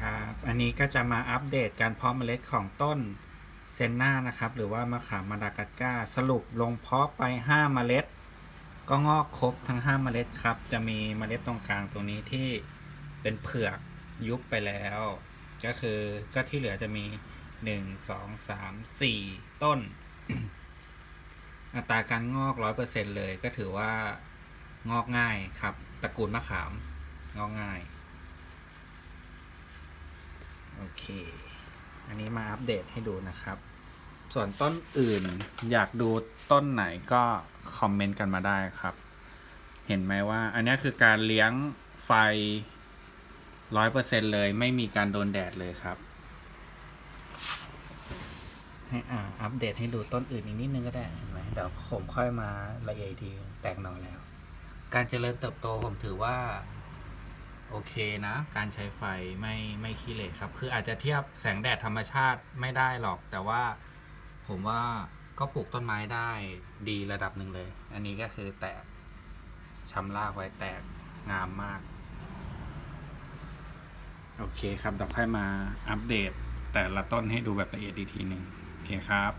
ครับ อันนี้ก็จะมาอัปเดตการเพาะเมล็ดของต้นเซนนานะครับ หรือว่ามะขามมาดากัสการ์สรุปลงเพาะไป 5 เมล็ด ก็งอกครบทั้ง 5 เมล็ดครับ จะมีเมล็ดตรงกลางตรงนี้ที่เป็นเผือกยุบไปแล้ว ก็คือก็ที่เหลือจะมี 1 2 3 4 ต้น อัตราการงอก 100%เลยก็ถือว่างอกง่ายครับตระกูลมะขามงอกง่าย โอ เค อันนี้มาอัปเดตให้ดูนะครับ ส่วนต้นอื่นอยากดูต้นไหนก็คอมเมนต์กันมาได้ครับ เห็นไหมว่า อันนี้คือการเลี้ยงไฟร้อยเปอร์เซ็นเลยไม่มีการโดนแดดเลยครับ ให้อ่าอัปเดตให้ดูต้นอื่นอีกนิดนึงก็ได้เห็นไหมเดี๋ยวผมค่อยมาละเอียดทีแตกหน่อแล้ว การเจริญเติบโตผมถือว่า โอเคนะ การใช้ไฟไม่ไม่ขี้เหร่ครับ คืออาจจะเทียบแสงแดดธรรมชาติไม่ได้หรอก แต่ว่าผมว่าก็ปลูกต้นไม้ได้ดีระดับหนึ่งเลย อันนี้ก็คือแตกชำรากไว้แตกงามมาก โอเคครับเดี๋ยวค่อยมาอัปเดต แต่ละต้นให้ดูแบบละเอียดอีกทีหนึ่งโอเคครับ